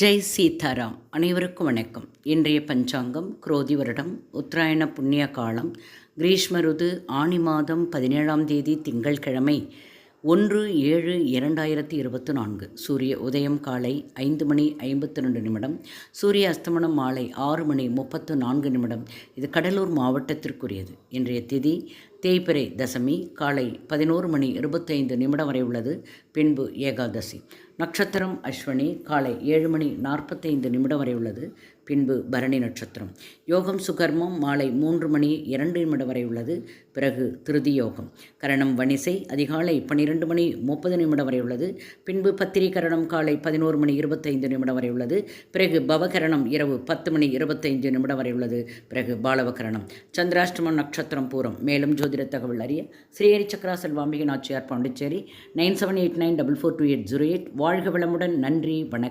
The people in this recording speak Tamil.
ஜெய் சீதாராம் அனைவருக்கும் வணக்கம். இன்றைய பஞ்சாங்கம் குரோதி வருடம் உத்தராயண புண்ணிய காலம் கிரீஷ்ம ருது ஆணி மாதம் பதினேழாம் தேதி திங்கள்கிழமை ஒன்று ஏழு இரண்டாயிரத்தி இருபத்தி நான்கு. சூரிய உதயம் காலை ஐந்து மணி ஐம்பத்தி ரெண்டு நிமிடம் சூரிய அஸ்தமனம் மாலை ஆறு மணி முப்பத்து நான்கு நிமிடம். இது கடலூர் மாவட்டத்திற்குரியது. இன்றைய திதி தேய்பிரை தசமி காலை பதினோரு மணி இருபத்தைந்து நிமிடம் வரை உள்ளது. பின்பு ஏகாதசி. நட்சத்திரம் அஸ்வினி காலை ஏழு மணி நாற்பத்தைந்து நிமிடம் வரை உள்ளது. பின்பு பரணி நட்சத்திரம். யோகம் சுகர்மம் மாலை மூன்று மணி இரண்டு நிமிடம் வரை உள்ளது. பிறகு திருதி யோகம். கரணம் வணிசை அதிகாலை பன்னிரெண்டு மணி முப்பது நிமிடம் வரை உள்ளது. பின்பு பத்திரி கரணம் காலை பதினோரு மணி இருபத்தைந்து நிமிடம் வரை உள்ளது. பிறகு பவகரணம் இரவு பத்து மணி இருபத்தைந்து நிமிடம் வரை உள்ளது. பிறகு பாலவகரணம் சந்திராஷ்டமம் நட்சத்திரம் பூரம். மேலும் ஜோதிட தகவல் அறிய Srihari Chakra Selvambigai Nachiyar Pondicherry nine seven eight nine double four two eight zero eight. வாழ்க வளமுடன். நன்றி. வணக்கம்.